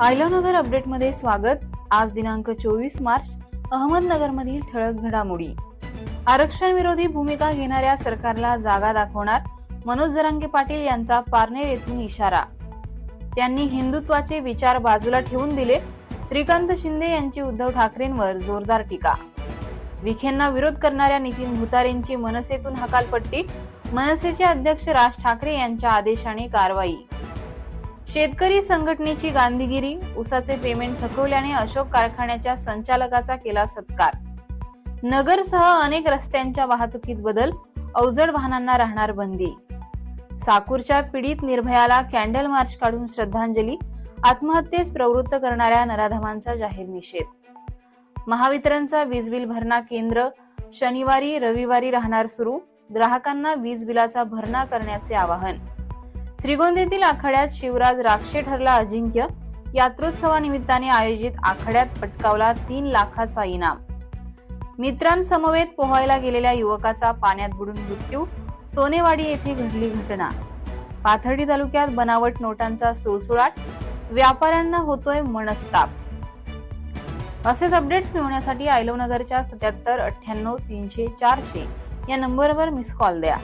आयलोनगर अपडेटमध्ये स्वागत. आज दिनांक चोवीस मार्च अहमदनगरमधील ठळक घडामोडी. आरक्षण विरोधी भूमिका घेणाऱ्या सरकारला जागा दाखवणार मनोज जरांगे पाटील यांचा पारनेर येथून इशारा. त्यांनी हिंदुत्वाचे विचार बाजूला ठेवून दिले. श्रीकांत शिंदे यांची उद्धव ठाकरेंवर जोरदार टीका. विखेंना विरोध करणाऱ्या नितीन भुतारेंची मनसेतून हकालपट्टी. मनसेचे अध्यक्ष राज ठाकरे यांच्या आदेशाने कारवाई. शेतकरी संघटनेची गांधीगिरी उसाचे पेमेंट थकवल्याने अशोक कारखान्याच्या संचालकाचा केला सत्कार. नगरसह अनेक रस्त्यांच्या वाहतुकीत बदल अवजड वाहनांना राहणार बंदी. साकूरच्या पीडित निर्भयाला कॅन्डल मार्च काढून श्रद्धांजली आत्महत्येस प्रवृत्त करणाऱ्या नराधमांचा जाहीर निषेध. महावितरणचा वीज बिल भरणा केंद्र शनिवारी रविवारी राहणार सुरू ग्राहकांना वीज बिलाचा भरणा करण्याचे आवाहन. श्रीगोंदीतील आखाड्यात शिवराज राक्षे ठरला अजिंक्य. यात्रोत्सवानिमित्ताने आयोजित आखाड्यात पटकावला तीन लाखाचा इनाम. मित्रांसमवेत पोहायला गेलेल्या युवकाचा पाण्यात बुडून मृत्यू सोनेवाडी येथे घडली घटना. पाथर्डी तालुक्यात बनावट नोटांचा सुळसुळाट व्यापाऱ्यांना होतोय मनस्ताप. असेच अपडेट्स मिळवण्यासाठी आयलवनगरच्या सत्याहत्तर अठ्ठ्याण्णव तीनशे चारशे या नंबरवर मिस कॉल द्या.